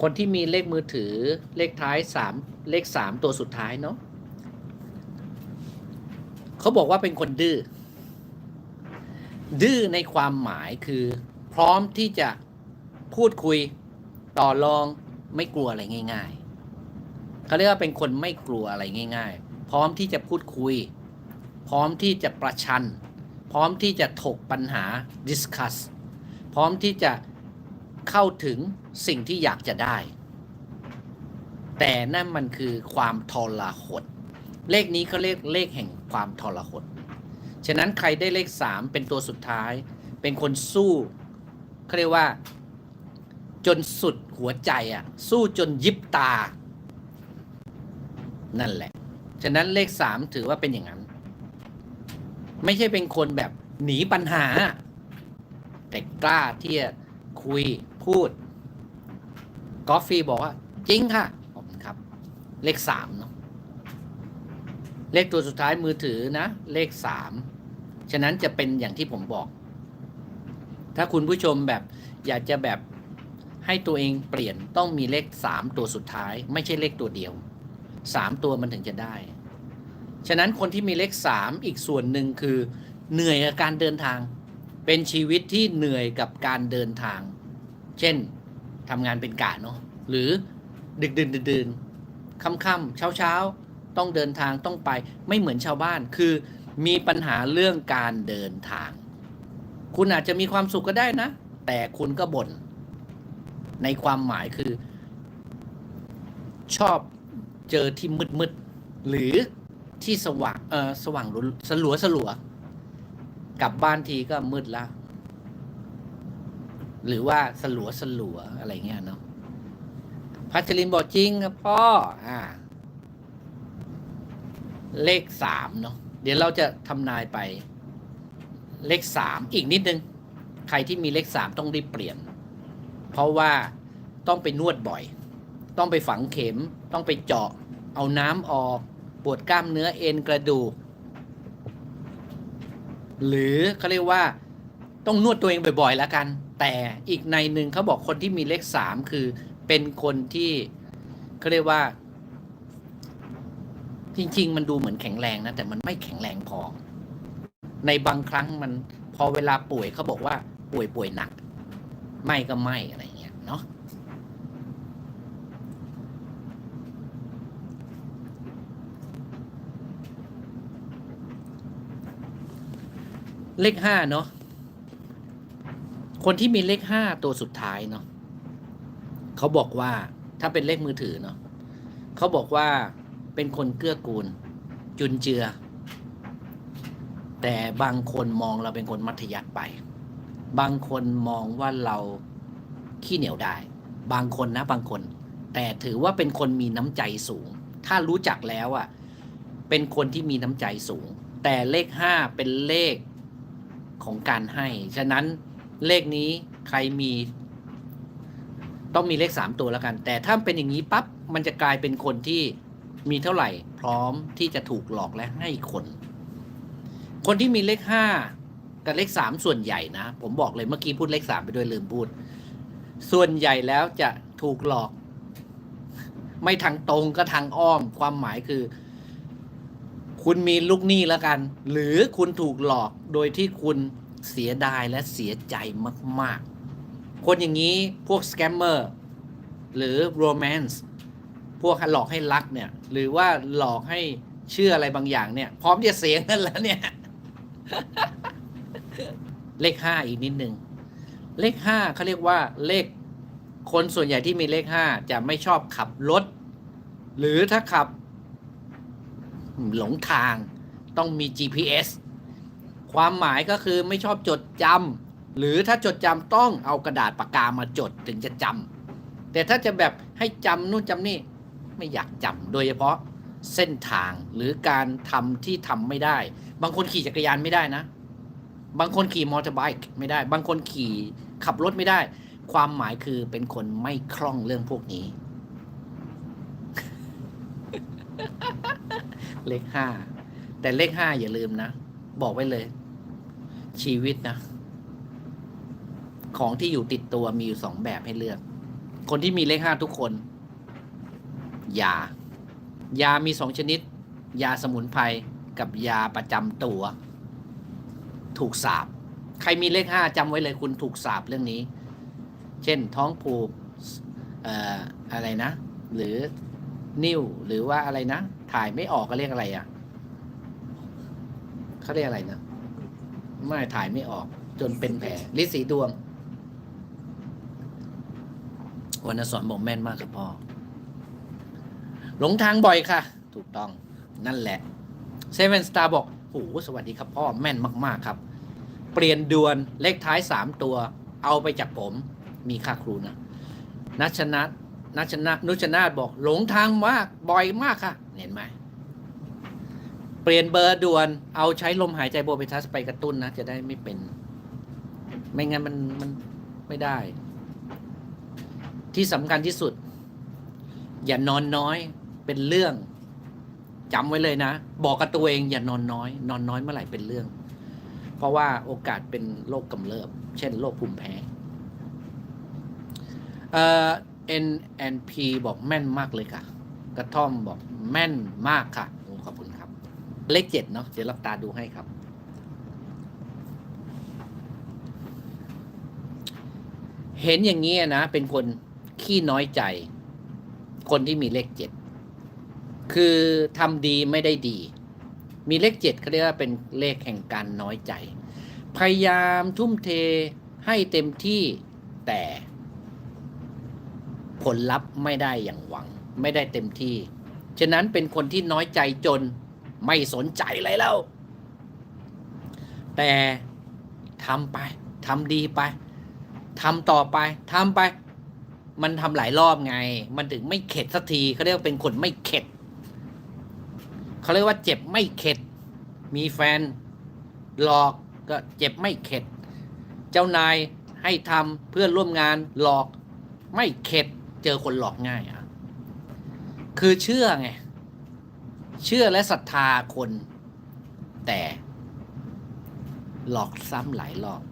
คนที่มีเลขมือถือเลขท้ายสามเลขสามตัวสุดท้ายเนาะเขาบอกว่าเป็นคนดื้อ ดื้อในความหมายคือ พร้อมที่จะพูดคุยต่อรองไม่กลัวอะไรง่าย ๆ เขาเรียกว่าเป็นคนไม่กลัวอะไรง่าย ๆ พร้อมที่จะพูดคุย พร้อมที่จะประชัน พร้อมที่จะถกปัญหา discuss พร้อมที่จะเข้าถึง สิ่งที่อยากจะได้ แต่นั่นมันคือความทรหด เลขนี้เขาเรียกเลขแห่งความทรหด ฉะนั้นใครได้เลขสามเป็นตัวสุดท้าย เป็นคนสู้เขาเรียกว่า จนสุดหัวใจอะสู้จนยิบตา นั่นแหละ ฉะนั้นเลขสามถือว่าเป็นอย่างนั้น ไม่ใช่เป็นคนแบบหนีปัญหา แต่กล้าที่จะคุยพูด กอฟฟี่บอกว่า จริงค่ะผมครับ เลขสามเนาะเลขตัวสุดท้ายมือถือนะ เลขสามฉะนั้นจะเป็นอย่างที่ผมบอก ถ้าคุณผู้ชมแบบอยากจะแบบให้ตัวเองเปลี่ยนต้องมีเลขสามตัวสุดท้าย ไม่ใช่เลขตัวเดียวสามตัวมันถึงจะได้ ฉะนั้นคนที่มีเลขสามอีกส่วนหนึ่งคือเหนื่อยกับการเดินทาง เป็นชีวิตที่เหนื่อยกับการเดินทาง เช่น ทำงานเป็นกะเนาะหรือดึกดื่นดื่นค่ำค่ำเช้าเช้าๆ ต้องเดินทางต้องไปไม่เหมือนชาวบ้านคือมีปัญหาเรื่องการเดินทาง คุณอาจจะมีความสุขก็ได้นะ แต่คุณก็บน่นในความหมายคือ ชอบเจอที่มืดมืดๆหรือที่สว่างเออสว่างรุสลัวสลัวกลับบ้านทีก็มืดและ หรือว่าสลัวสลัวอะไรเงี้ยเนาะพัชรินบอกจริงครับพ่อ อ่า เลขสามเนาะเดี๋ยวเราจะทำนายไป เลขสามอีกนิดนึง ใครที่มีเลขสามต้องรีบเปลี่ยน เพราะว่าต้องไปนวดบ่อย ต้องไปฝังเข็ม ต้องไปเจาะ เอาน้ำออก ปวดกล้ามเนื้อเอ็นกระดูก หรือเขาเรียกว่าต้องนวดตัวเองบ่อยๆแล้วกัน แต่อีกในหนึ่งเขาบอกคนที่มีเลขสามคือเป็นคนที่เขาเรียกว่า จริง ๆ มันดูเหมือนแข็งแรงนะแต่มันไม่แข็งแรงพอ ในบางครั้งมันพอเวลาป่วยเขาบอกว่า ป่วยป่วยหนัก ไม่ก็ไม่อะไรเงี้ยเนาะเลขห้าเนาะ คนที่มีเลขห้าตัวสุดท้ายเนาะเขาบอกว่าถ้าเป็นเลขมือถือเนาะเขาบอกว่าเป็นคนเกื้อกูล จุนเจือ แต่บางคนมองเราเป็นคนมัธยัติไป บางคนมองว่าเราขี้เหนียวได้ บางคนนะบางคน แต่ถือว่าเป็นคนมีน้ำใจสูง ถ้ารู้จักแล้วอะ่ะ เป็นคนที่มีน้ำใจสูง แต่เลขห้าเป็นเลขของการให้ ฉะนั้น เลขนี้ใครมี ต้องมีเลขสามตัวแล้วกัน แต่ถ้าเป็นอย่างนี้ปั๊บมันจะกลายเป็นคนที่มีเท่าไหร่ พร้อมที่จะถูกหลอกและให้คน คนที่มีเลขห้ากับเลขสามส่วนใหญ่นะ ผมบอกเลยเมื่อกี้พูดเลขสามไปด้วยลืมพูด ส่วนใหญ่แล้วจะถูกหลอก ไม่ทางตรงก็ทางอ้อม ความหมายคือ คุณมีลูกหนี้แล้วกัน หรือคุณถูกหลอกโดยที่คุณ เสียดายและเสียใจมาก ๆ คนอย่างนี้พวกสแกมเมอร์หรือโรแมนต์พวกหลอกให้รักเนี่ยหรือว่าหลอกให้เชื่ออะไรบางอย่างเนี่ย พร้อมจะเสียเงินแล้วเนี่ย เลขห้าอีกนิดหนึ่งเลขห้าเขาเรียกว่าเลขคนส่วนใหญ่ที่มีเลขห้าจะไม่ชอบขับรถ หรือถ้าขับ หลงทางต้องมี GPS ความหมายก็คือไม่ชอบจดจำหรือถ้าจดจำต้องเอากระดาษปากกามาจดถึงจะจำแต่ถ้าจะแบบให้จำนู่นจำนี่ไม่อยากจำโดยเฉพาะเส้นทางหรือการทำที่ทำไม่ได้ บางคนขี่จักรยานไม่ได้นะ บางคนขี่มอเตอร์ไบค์ไม่ได้ บางคนขี่ขับรถไม่ได้ ความหมายคือเป็นคนไม่คล่องเรื่องพวกนี้ เลขห้าแต่เลขห้าอย่าลืมนะ บอกไว้เลย ชีวิตนะ ของที่อยู่ติดตัวมีอยู่สองแบบให้เลือก คนที่มีเลขห้าทุกคน ยา ยามีสองชนิด ยาสมุนไพรกับยาประจำตัว ถูกสาบ ใครมีเลขห้าจำไว้เลยคุณถูกสาบเรื่องนี้ เช่น ท้องผูกอออะไรนะ หรือนิ่วหรือว่าอะไรนะ ถ่ายไม่ออกก็เรียกอะไรอะเขาเรียกอะไรนะ ไม่ถ่ายไม่ออก จนเป็นแผลลิสีดวงวรรณสอนบอกแม่นมากครับพ่อ หลงทางบ่อยค่ะ ถูกต้องนั่นแหละเซเว่นสตาร์บอกโอ้โหสวัสดีครับพ่อแม่นมากๆครับ เปลี่ยนด่วนเลขท้ายสามตัว เอาไปจากผมมีค่าครูนะนัชนะนัชนะนุชนาบอกหลงทางมากบ่อยมากค่ะ เห็นไหม เปลี่ยนเบอร์ด่วน เอาใช้ลมหายใจโบเบทัสไปกระตุ้นนะ จะได้ไม่เป็น ไม่งั้นมันมันไม่ได้ ที่สำคัญที่สุด อย่านอนน้อยเป็นเรื่องจำไว้เลยนะ บอกกับตัวเองอย่านอนน้อย นอนน้อยเมื่อไหร่เป็นเรื่อง เพราะว่าโอกาสเป็นโรคกำเริบ เช่นโรคภูมิแพ้เอ่อ N N P บอกแม่นมากเลยค่ะ กระท่อมบอกแม่นมากค่ะ เลขเจ็ดเนาะเดี๋ยวรับตาดูให้ครับ เห็นอย่างนี้นะ เป็นคนขี้น้อยใจ คนที่มีเลขเจ็ดคือทำดีไม่ได้ดี มีเลขเจ็ดเขาเรียกว่าเป็นเลขแห่งการน้อยใจ พยายามทุ่มเทให้เต็มที่แต่ผลลัพธ์ไม่ได้อย่างหวัง ไม่ได้เต็มที่ ฉะนั้นเป็นคนที่น้อยใจจน ไม่สนใจอะไรแล้ว แต่ทำไปทำดีไปทำต่อไปทำไป มันทำหลายรอบไง มันถึงไม่เข็ดสักทีเขาเรียกว่าเป็นคนไม่เข็ดเขาเรียกว่าเจ็บไม่เข็ด มีแฟนหลอกก็เจ็บไม่เข็ด เจ้านายให้ทำเพื่อนร่วมงานหลอกไม่เข็ด เจอคนหลอกง่ายอะ คือเชื่อไง เชื่อและศรัทธาคน แต่หลอกซ้ำหลายรอบ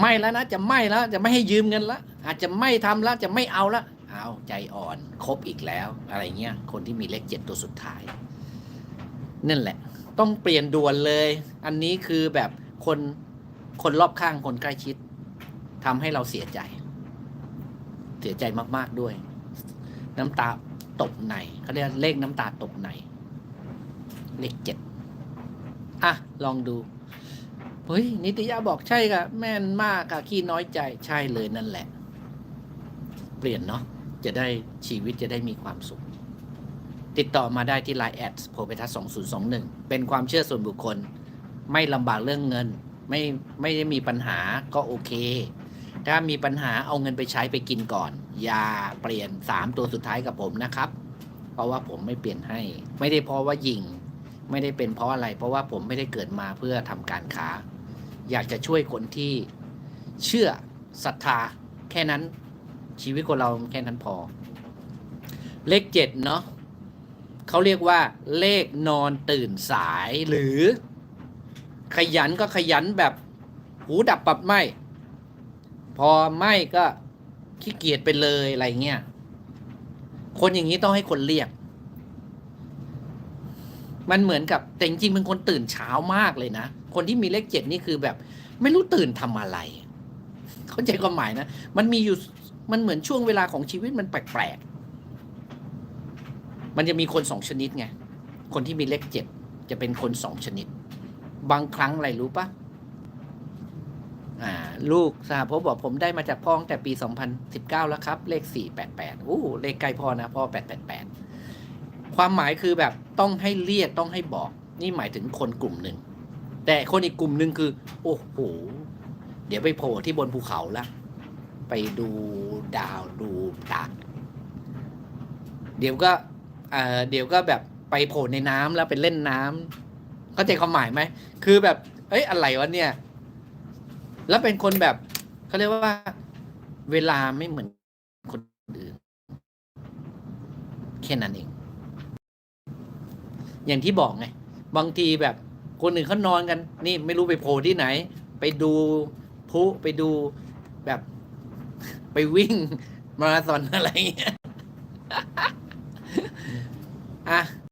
ไม่แล้วนะจะไม่แล้วจะไม่ให้ยืมเงินละอาจจะไม่ทำแล้วจะไม่เอาละเอาใจอ่อนครบอีกแล้ว อะไรเงี้ยคนที่มีเลขเจ็ดตัวสุดท้าย นั่นแหละ ต้องเปลี่ยนด่วนเลย อันนี้คือแบบคนคนรอบข้างคนใกล้ชิดทำให้เราเสียใจ เสียใจมาก ๆ ด้วย น้ำตา ตกในเขาเรียกเลขน้ำตาตกใน เลขเจ็ดอะ ลองดู เฮ้ย นิตยาบอกใช่ค่ะแม่นมากค่ะขี้น้อยใจใช่เลยนั่นแหละ เปลี่ยนเนาะจะได้ชีวิตจะได้มีความสุข ติดต่อมาได้ที่ Line แอดโพเปทัส2021 เป็นความเชื่อส่วนบุคคล ไม่ลำบากเรื่องเงิน ไม่ไม่ได้มีปัญหาก็โอเค ถ้ามีปัญหาเอาเงินไปใช้ไปกินก่อน อย่าเปลี่ยน3ตัวสุดท้ายกับผมนะครับ เพราะว่าผมไม่เปลี่ยนให้ ไม่ได้เพราะว่ายิง ไม่ได้เป็นเพราะอะไร เพราะว่าผมไม่ได้เกิดมาเพื่อทำการค้า อยากจะช่วยคนที่เชื่อศรัทธา แค่นั้นชีวิตคนเราแค่นั้นพอ เลขเจ็ดเนาะเขาเรียกว่า เลขนอนตื่นสายหรือ ขยันก็ขยันแบบหูดับปับไหม พอไหมก็ขี้เกียจไปเลยอะไรเงี้ย คนอย่างนี้ต้องให้คนเรียก มันเหมือนกับแต่จริงๆเป็นคนตื่นเช้ามากเลยนะ คนที่มีเลขเจ็ดนี่คือแบบ ไม่รู้ตื่นทำอะไร เข้าใจความหมายนะ มันมีอยู่มันเหมือนช่วงเวลาของชีวิตมันแปลกๆ มันจะมีคนสองชนิดไง คนที่มีเลขเจ็ดจะเป็นคนสองชนิด บางครั้งอะไรรู้ปะอ่า ลูกสหภพบอกผมได้มาจากพ่อตั้งแต่ปี 2019 แล้วครับ เลข 488อู้เลขใกล้พ่อนะพ่อ 888 ความหมายคือแบบต้องให้เรียกต้องให้บอก นี่หมายถึงคนกลุ่มหนึ่ง แต่คนอีกกลุ่มหนึ่งคือ โอ้โห เดี๋ยวไปโผล่ที่บนภูเขาละ ไปดูดาวดูดาวเดี๋ยวก็เออเดี๋ยวก็แบบไปโผล่ในน้ำแล้วไปเล่นน้ำเข้าใจความหมายไหม คือแบบ เอ้ย อะไรวะเนี่ย แล้วเป็นคนแบบเขาเรียกว่า เวลาไม่เหมือนคนอื่นแค่นั้นเอง อย่างที่บอกไง บางทีแบบคนอื่นเขานอนกัน นี่ไม่รู้ไปโผล่ที่ไหน ไปดูพุไปดูแบบไปวิ่งมาราธอนอะไรเงี้ย อะ